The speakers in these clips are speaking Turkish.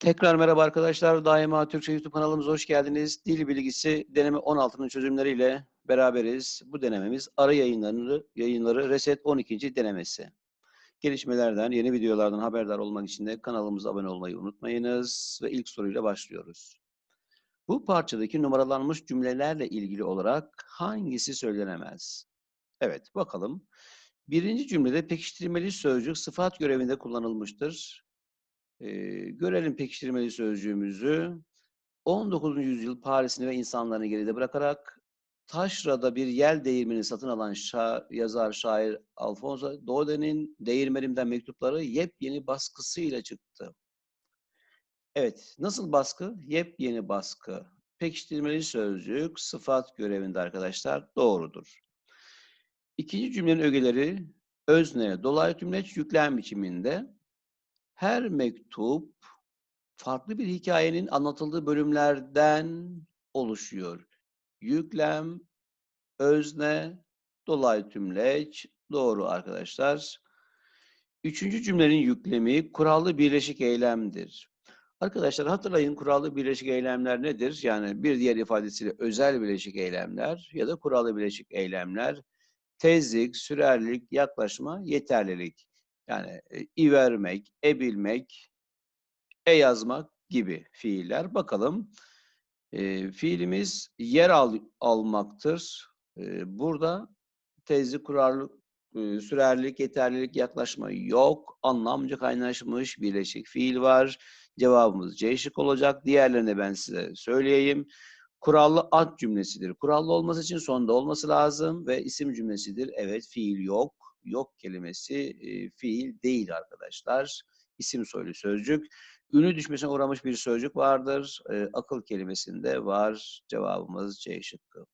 Tekrar merhaba arkadaşlar. Daima Türkçe YouTube kanalımıza hoş geldiniz. Dil bilgisi deneme 16'nın çözümleriyle beraberiz. Bu denememiz ara yayınları, yayınları Reset 12. denemesi. Gelişmelerden, yeni videolardan haberdar olmak için de kanalımıza abone olmayı unutmayınız. Ve ilk soruyla başlıyoruz. Bu parçadaki numaralanmış cümlelerle ilgili olarak hangisi söylenemez? Evet, bakalım. Birinci cümlede pekiştirmeli sözcük sıfat görevinde kullanılmıştır. Ee, görelim pekiştirmeli sözcüğümüzü. 19. yüzyıl Paris'ini ve insanlarını geride bırakarak taşrada bir yel değirmeni satın alan şa yazar, şair Alfonso Daude'nin Değirmenimden mektupları yepyeni baskısıyla çıktı. Evet, nasıl baskı? Yepyeni baskı. Pekiştirmeli sözcük sıfat görevinde arkadaşlar doğrudur. İkinci cümlenin ögeleri özne, dolaylı tümleç yüklem biçiminde her mektup farklı bir hikayenin anlatıldığı bölümlerden oluşuyor. Yüklem, özne, dolaylı tümleç, doğru arkadaşlar. Üçüncü cümlenin yüklemi kurallı birleşik eylemdir. Arkadaşlar hatırlayın kurallı birleşik eylemler nedir? Yani bir diğer ifadesiyle özel birleşik eylemler ya da kurallı birleşik eylemler. Tezlik, sürerlik, yaklaşma, yeterlilik. Yani e, i vermek, e bilmek, e yazmak gibi fiiller. Bakalım e, fiilimiz yer al, almaktır. E, burada tezli kurarlı, e, sürerlik, yeterlilik, yaklaşma yok. Anlamca kaynaşmış birleşik fiil var. Cevabımız C şık olacak. Diğerlerini ben size söyleyeyim. Kurallı ad cümlesidir. Kurallı olması için sonda olması lazım ve isim cümlesidir. Evet fiil yok. Yok kelimesi e, fiil değil arkadaşlar. İsim soylu sözcük. Ünlü düşmesine uğramış bir sözcük vardır. E, akıl kelimesinde var. Cevabımız C şıkkı.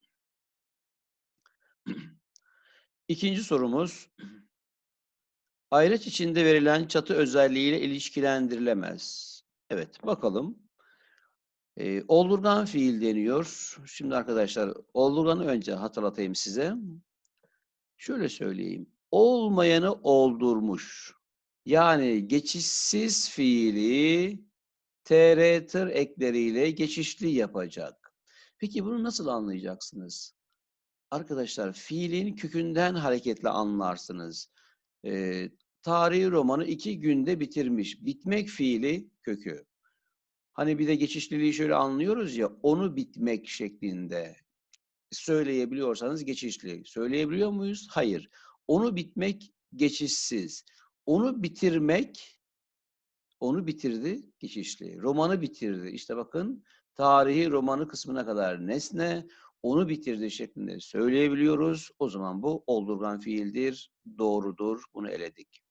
İkinci sorumuz. Ayraç içinde verilen çatı özelliğiyle ilişkilendirilemez. Evet bakalım. E, oldurgan fiil deniyor. Şimdi arkadaşlar oldurganı önce hatırlatayım size. Şöyle söyleyeyim. Olmayanı oldurmuş. Yani geçişsiz fiili tr tır ekleriyle geçişli yapacak. Peki bunu nasıl anlayacaksınız? Arkadaşlar fiilin kökünden hareketle anlarsınız. Ee, tarihi romanı iki günde bitirmiş. Bitmek fiili kökü. Hani bir de geçişliliği şöyle anlıyoruz ya, onu bitmek şeklinde söyleyebiliyorsanız geçişli. Söyleyebiliyor muyuz? Hayır. Onu bitmek geçişsiz. Onu bitirmek, onu bitirdi geçişli. Romanı bitirdi. İşte bakın tarihi romanı kısmına kadar nesne, onu bitirdi şeklinde söyleyebiliyoruz. O zaman bu oldurgan fiildir, doğrudur. Bunu eledik.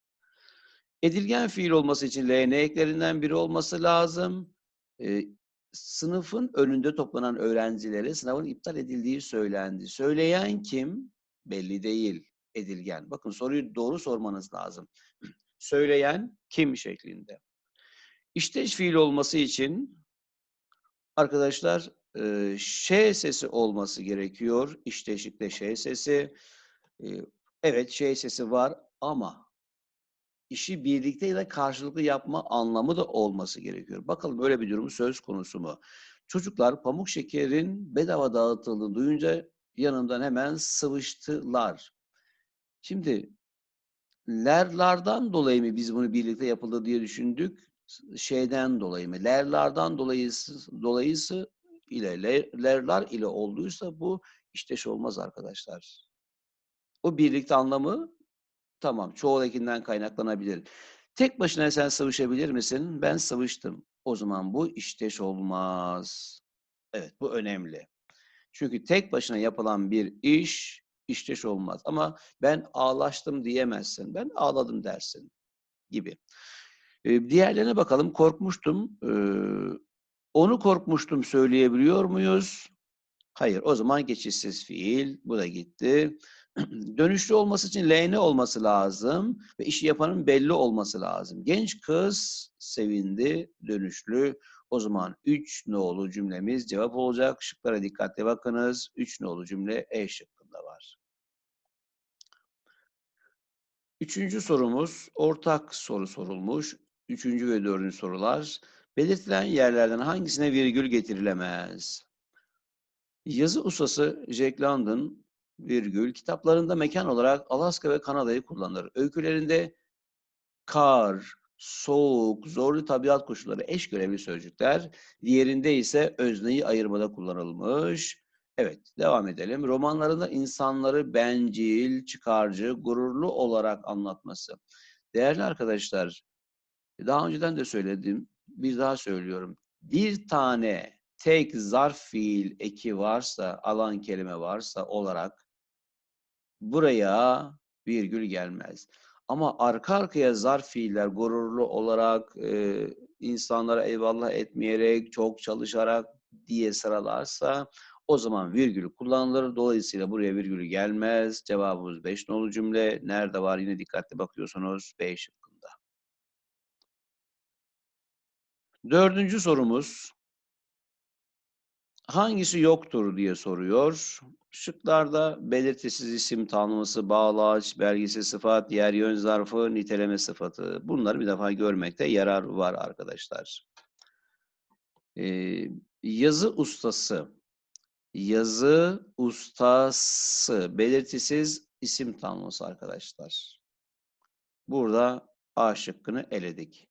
Edilgen fiil olması için LN eklerinden biri olması lazım. Ee, sınıfın önünde toplanan öğrencilere sınavın iptal edildiği söylendi. Söyleyen kim? Belli değil. Edilgen. Bakın soruyu doğru sormanız lazım. Söyleyen kim şeklinde. İşteş fiil olması için arkadaşlar e, ş sesi olması gerekiyor. İşteşlikte ş sesi. E, evet ş sesi var ama işi birlikte ile karşılıklı yapma anlamı da olması gerekiyor. Bakalım böyle bir durum söz konusu mu? Çocuklar pamuk şekerin bedava dağıtıldığını duyunca yanından hemen sıvıştılar. Şimdi lerlardan dolayı mı biz bunu birlikte yapıldı diye düşündük? Şeyden dolayı mı? Lerlardan dolayısı, dolayısı ile lerlar ile olduysa bu işteş olmaz arkadaşlar. O birlikte anlamı tamam çoğul ekinden kaynaklanabilir. Tek başına sen sıvışabilir misin? Ben sıvıştım. O zaman bu işteş olmaz. Evet bu önemli. Çünkü tek başına yapılan bir iş işteş olmaz. Ama ben ağlaştım diyemezsin. Ben ağladım dersin gibi. Diğerlerine bakalım. Korkmuştum. Onu korkmuştum söyleyebiliyor muyuz? Hayır. O zaman geçişsiz fiil. Bu da gitti. Dönüşlü olması için LN olması lazım ve işi yapanın belli olması lazım. Genç kız sevindi, dönüşlü. O zaman 3 nolu cümlemiz cevap olacak. Şıklara dikkatle bakınız. 3 nolu cümle E şıkkında var. Üçüncü sorumuz ortak soru sorulmuş. Üçüncü ve dördüncü sorular. Belirtilen yerlerden hangisine virgül getirilemez? Yazı ustası Jack London virgül kitaplarında mekan olarak Alaska ve Kanada'yı kullanır. Öykülerinde kar, soğuk, zorlu tabiat koşulları eş görevli sözcükler. Diğerinde ise özneyi ayırmada kullanılmış. Evet, devam edelim. Romanlarında insanları bencil, çıkarcı, gururlu olarak anlatması. Değerli arkadaşlar, daha önceden de söyledim, bir daha söylüyorum. Bir tane tek zarf fiil eki varsa, alan kelime varsa olarak buraya virgül gelmez. Ama arka arkaya zarf fiiller gururlu olarak, e, insanlara eyvallah etmeyerek, çok çalışarak diye sıralarsa o zaman virgül kullanılır. Dolayısıyla buraya virgül gelmez. Cevabımız 5 nolu cümle. Nerede var? Yine dikkatli bakıyorsunuz. B şıkkında. Dördüncü sorumuz. Hangisi yoktur diye soruyor. Şıklarda belirtisiz isim tanımlısı, bağlaç, belgesi sıfat, yer yön zarfı, niteleme sıfatı. Bunları bir defa görmekte yarar var arkadaşlar. Ee, yazı ustası. Yazı ustası. Belirtisiz isim tanımlısı arkadaşlar. Burada A şıkkını eledik.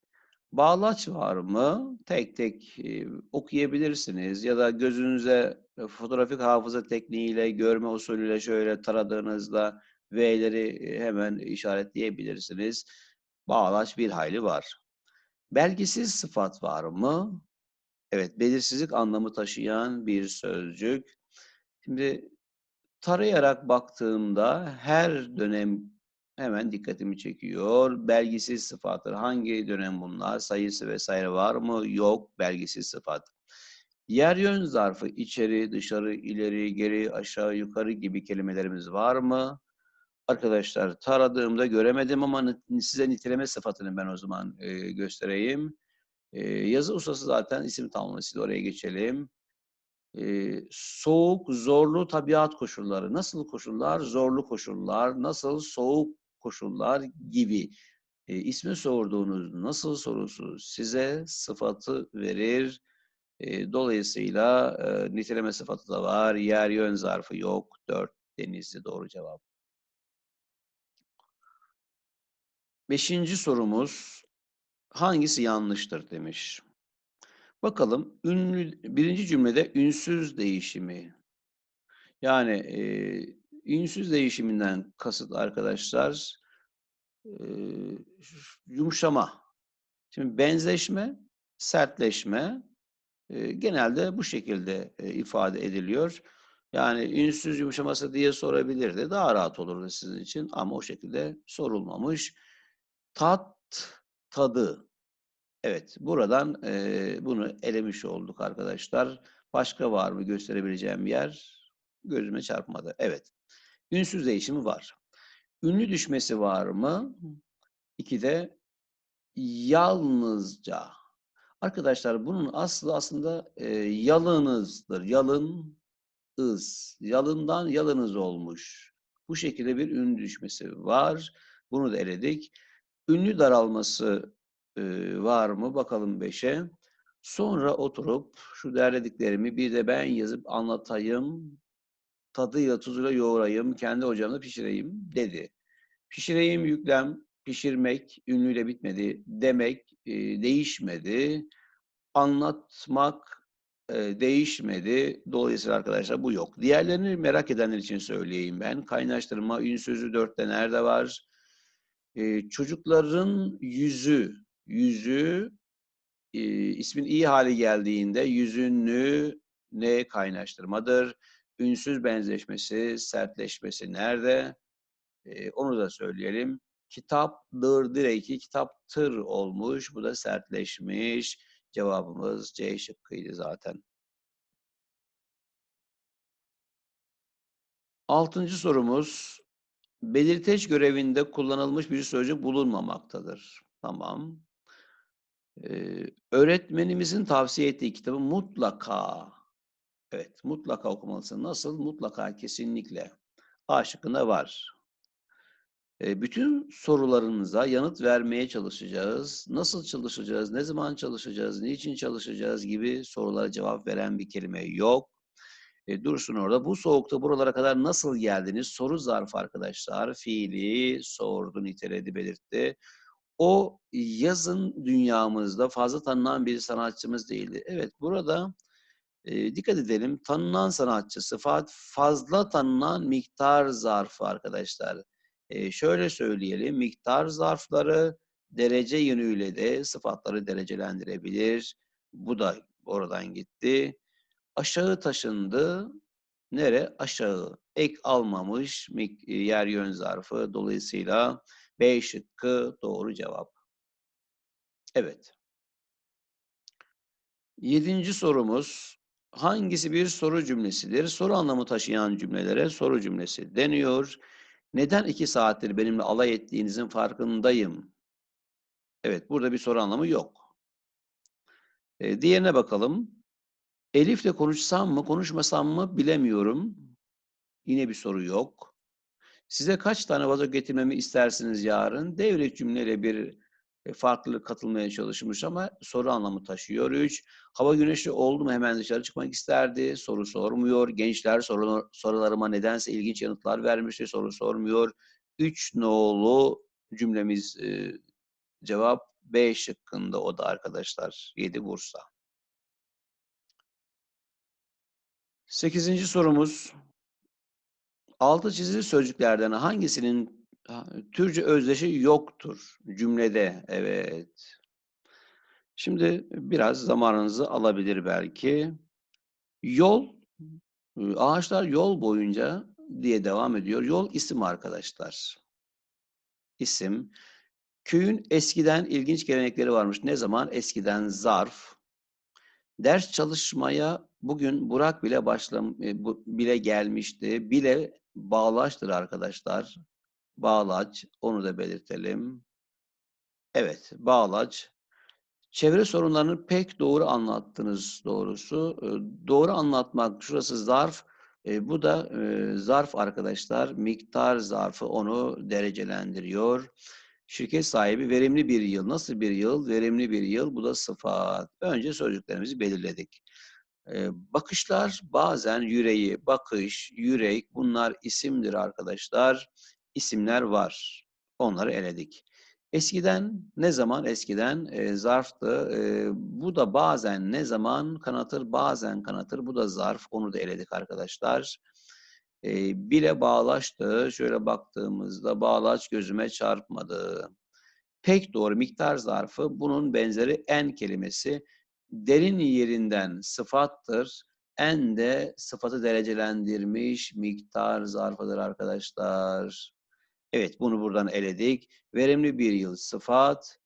Bağlaç var mı? Tek tek e, okuyabilirsiniz ya da gözünüze fotoğrafik hafıza tekniğiyle, görme usulüyle şöyle taradığınızda V'leri e, hemen işaretleyebilirsiniz. Bağlaç bir hayli var. Belgisiz sıfat var mı? Evet, belirsizlik anlamı taşıyan bir sözcük. Şimdi tarayarak baktığımda her dönem hemen dikkatimi çekiyor. Belgisiz sıfatlar. Hangi dönem bunlar? Sayısı vesaire var mı? Yok. Belgisiz sıfat. Yer yön zarfı içeri, dışarı, ileri, geri, aşağı, yukarı gibi kelimelerimiz var mı? Arkadaşlar taradığımda göremedim ama size niteleme sıfatını ben o zaman e, göstereyim. E, yazı ustası zaten isim tamlamasıyla oraya geçelim. E, soğuk, zorlu tabiat koşulları. Nasıl koşullar? Zorlu koşullar. Nasıl? Soğuk koşullar gibi. E, ismi sorduğunuz nasıl sorusu size sıfatı verir. E, dolayısıyla e, niteleme sıfatı da var. Yer yön zarfı yok. Dört denizli doğru cevap. Beşinci sorumuz hangisi yanlıştır demiş. Bakalım ünlü birinci cümlede ünsüz değişimi. Yani e, ünsüz değişiminden kasıt arkadaşlar e, yumuşama. Şimdi benzeşme, sertleşme e, genelde bu şekilde e, ifade ediliyor. Yani ünsüz yumuşaması diye sorabilirdi. Daha rahat olurdu sizin için ama o şekilde sorulmamış. Tat, tadı. Evet, buradan e, bunu elemiş olduk arkadaşlar. Başka var mı gösterebileceğim yer? Gözüme çarpmadı. Evet. Ünsüz değişimi var. Ünlü düşmesi var mı? İki de yalnızca. Arkadaşlar bunun aslı aslında e, yalınızdır. Yalın ız. Yalından yalınız olmuş. Bu şekilde bir ünlü düşmesi var. Bunu da eledik. Ünlü daralması e, var mı? Bakalım beşe. Sonra oturup şu derlediklerimi bir de ben yazıp anlatayım. Tadıyla tuzuyla yoğurayım. Kendi ocağımda pişireyim dedi. Pişireyim yüklem, pişirmek ünlüyle bitmedi. Demek e, değişmedi. Anlatmak e, değişmedi. Dolayısıyla arkadaşlar bu yok. Diğerlerini merak edenler için söyleyeyim ben. Kaynaştırma, ün sözü dörtte nerede var? E, çocukların yüzü, yüzü e, ismin iyi hali geldiğinde yüzünlü ne kaynaştırmadır? Ünsüz benzeşmesi, sertleşmesi nerede? E, onu da söyleyelim. Kitaptır direki kitaptır olmuş. Bu da sertleşmiş. Cevabımız C şıkkıydı zaten. Altıncı sorumuz. Belirteç görevinde kullanılmış bir sözcük bulunmamaktadır. Tamam. Ee, öğretmenimizin tavsiye ettiği kitabı mutlaka, evet mutlaka okumalısın. Nasıl? Mutlaka, kesinlikle. A şıkkında var. E, bütün sorularınıza yanıt vermeye çalışacağız. Nasıl çalışacağız, ne zaman çalışacağız, niçin çalışacağız gibi sorulara cevap veren bir kelime yok. E, dursun orada. Bu soğukta buralara kadar nasıl geldiniz? Soru zarfı arkadaşlar. Fiili sordu, niteledi, belirtti. O yazın dünyamızda fazla tanınan bir sanatçımız değildi. Evet burada e, dikkat edelim. Tanınan sanatçı sıfat fazla tanınan miktar zarfı arkadaşlar. E, şöyle söyleyelim. Miktar zarfları derece yönüyle de sıfatları derecelendirebilir. Bu da oradan gitti. Aşağı taşındı. Nere? Aşağı. Ek almamış yer yön zarfı. Dolayısıyla B şıkkı doğru cevap. Evet. Yedinci sorumuz. Hangisi bir soru cümlesidir? Soru anlamı taşıyan cümlelere soru cümlesi deniyor. Neden iki saattir benimle alay ettiğinizin farkındayım? Evet, burada bir soru anlamı yok. E, diğerine bakalım. Elif'le konuşsam mı, konuşmasam mı bilemiyorum. Yine bir soru yok. Size kaç tane vazo getirmemi istersiniz yarın? Devlet cümleyle bir e, farklılık katılmaya çalışmış ama soru anlamı taşıyor. 3. Hava güneşli oldu mu hemen dışarı çıkmak isterdi. Soru sormuyor. Gençler soru, sorularıma nedense ilginç yanıtlar vermişti. Soru sormuyor. 3 nolu cümlemiz e, cevap B şıkkında o da arkadaşlar. 7 Bursa. Sekizinci sorumuz. Altı çizili sözcüklerden hangisinin Türkçe özdeşi yoktur cümlede? Evet. Şimdi biraz zamanınızı alabilir belki. Yol, ağaçlar yol boyunca diye devam ediyor. Yol isim arkadaşlar. İsim. Köyün eskiden ilginç gelenekleri varmış. Ne zaman? Eskiden zarf. Ders çalışmaya bugün Burak bile başlam e, bile gelmişti. Bile bağlaçtır arkadaşlar. Bağlaç, onu da belirtelim. Evet, bağlaç. Çevre sorunlarını pek doğru anlattınız doğrusu. Doğru anlatmak, şurası zarf. E, bu da e, zarf arkadaşlar. Miktar zarfı onu derecelendiriyor. Şirket sahibi verimli bir yıl. Nasıl bir yıl? Verimli bir yıl. Bu da sıfat. Önce sözcüklerimizi belirledik. Bakışlar bazen yüreği, bakış, yürek bunlar isimdir arkadaşlar. İsimler var. Onları eledik. Eskiden ne zaman? Eskiden e, zarftı. E, bu da bazen ne zaman kanatır, bazen kanatır. Bu da zarf. Onu da eledik arkadaşlar. E, bile bağlaştı. Şöyle baktığımızda bağlaç gözüme çarpmadı. Pek doğru miktar zarfı. Bunun benzeri en kelimesi derin yerinden sıfattır. En de sıfatı derecelendirmiş miktar zarfıdır arkadaşlar. Evet bunu buradan eledik. Verimli bir yıl sıfat.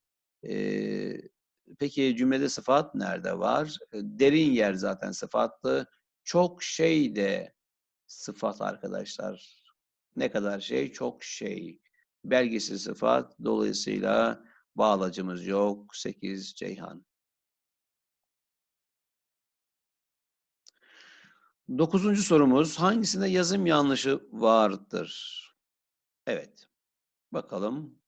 Ee, peki cümlede sıfat nerede var? Derin yer zaten sıfattı. Çok şey de sıfat arkadaşlar. Ne kadar şey? Çok şey. Belgesi sıfat. Dolayısıyla bağlacımız yok. 8 Ceyhan. Dokuzuncu sorumuz. Hangisinde yazım yanlışı vardır? Evet. Bakalım.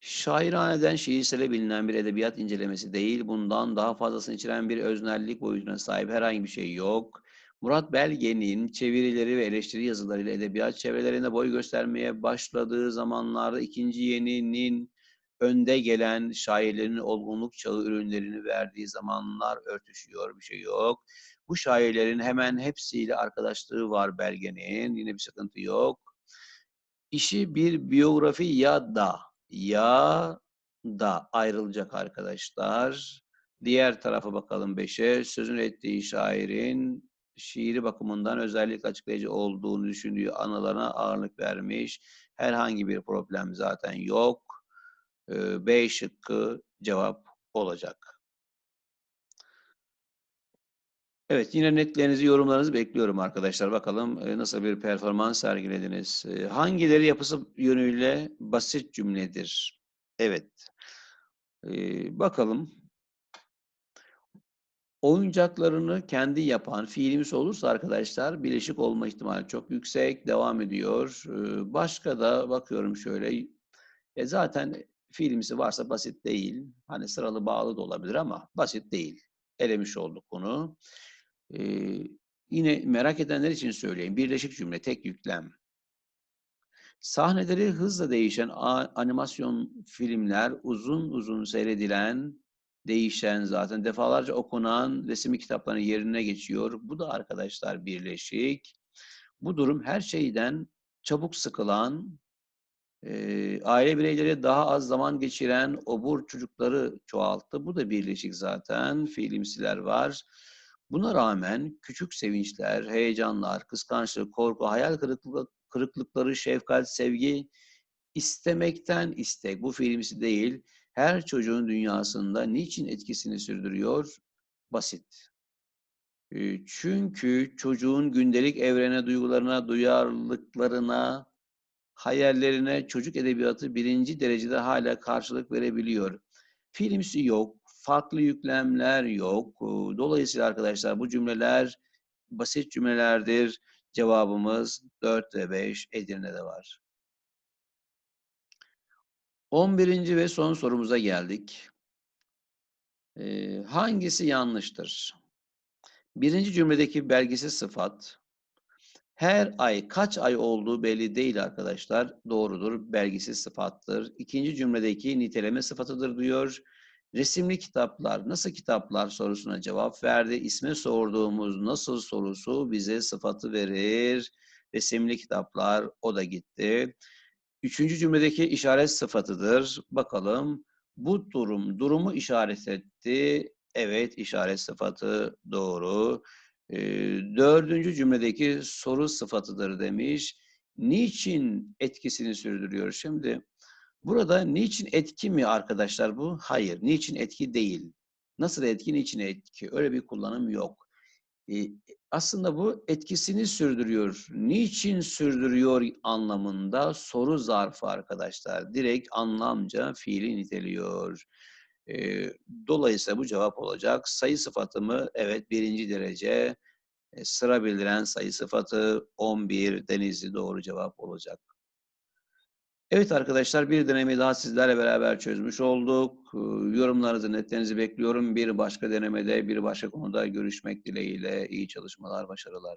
Şairhaneden şiirsele bilinen bir edebiyat incelemesi değil, bundan daha fazlasını içeren bir öznellik boyutuna sahip herhangi bir şey yok. Murat Belge'nin çevirileri ve eleştiri yazılarıyla edebiyat çevrelerinde boy göstermeye başladığı zamanlarda ikinci yeninin önde gelen şairlerin olgunluk çağı ürünlerini verdiği zamanlar örtüşüyor, bir şey yok. Bu şairlerin hemen hepsiyle arkadaşlığı var belgenin. Yine bir sıkıntı yok. İşi bir biyografi ya da ya da ayrılacak arkadaşlar. Diğer tarafa bakalım beşe. Sözün ettiği şairin şiiri bakımından özellikle açıklayıcı olduğunu düşündüğü anılarına ağırlık vermiş. Herhangi bir problem zaten yok. B şıkkı cevap olacak. Evet, yine netlerinizi, yorumlarınızı bekliyorum arkadaşlar. Bakalım e, nasıl bir performans sergilediniz. E, hangileri yapısı yönüyle basit cümledir? Evet. Ee, bakalım. Oyuncaklarını kendi yapan fiilimiz olursa arkadaşlar birleşik olma ihtimali çok yüksek. Devam ediyor. Eee, başka da bakıyorum şöyle. E, zaten fiilimsi varsa basit değil. Hani sıralı bağlı da olabilir ama basit değil. Elemiş olduk bunu. Eee, yine merak edenler için söyleyeyim. Birleşik cümle, tek yüklem. Sahneleri hızla değişen animasyon filmler, uzun uzun seyredilen, değişen, zaten defalarca okunan resimli kitapların yerine geçiyor. Bu da arkadaşlar birleşik. Bu durum her şeyden çabuk sıkılan, eee, aile bireyleri daha az zaman geçiren obur çocukları çoğalttı. Bu da birleşik zaten. Fiilimsiler var. Buna rağmen küçük sevinçler, heyecanlar, kıskançlık, korku, hayal kırıklığı kırıklıkları, şefkat, sevgi, istemekten istek, bu fiilimsi değil, her çocuğun dünyasında niçin etkisini sürdürüyor? Basit. Çünkü çocuğun gündelik evrene, duygularına, duyarlılıklarına, hayallerine çocuk edebiyatı 1'inci derecede hâlâ karşılık verebiliyor. Fiilimsi yok, farklı yüklemler yok. Dolayısıyla arkadaşlar bu cümleler basit cümlelerdir. Cevabımız 4 ve 5 Edirne'de var. 11. ve son sorumuza geldik. Eee, hangisi yanlıştır? 1. cümledeki belgisiz sıfat, her ay kaç ay olduğu belli değil arkadaşlar. Doğrudur, belgisiz sıfattır. 2. cümledeki niteleme sıfatıdır diyor. Resimli kitaplar, nasıl kitaplar sorusuna cevap verdi. İsme sorduğumuz nasıl sorusu bize sıfatı verir. Resimli kitaplar, o da gitti. 3. cümledeki işaret sıfatıdır. Bakalım, bu durum, durumu işaret etti. Evet, işaret sıfatı doğru. Eee, 4. cümledeki soru sıfatıdır demiş. Niçin etkisini sürdürüyor? Şimdi burada niçin etki mi arkadaşlar bu? Hayır, niçin etki değil. Nasıl etki, niçin etki? Öyle bir kullanım yok. Eee, aslında bu etkisini sürdürüyor. Niçin sürdürüyor anlamında soru zarfı arkadaşlar. Direkt anlamca fiili niteliyor. Eee, dolayısıyla bu cevap olacak. Sayı sıfatı mı? Evet, 1'inci derece. Eee, sıra bildiren sayı sıfatı 11 Denizli doğru cevap olacak. Evet arkadaşlar, bir denemeyi daha sizlerle beraber çözmüş olduk. Iıı, yorumlarınızı, netlerinizi bekliyorum. Bir başka denemede, bir başka konuda görüşmek dileğiyle. İyi çalışmalar, başarılar.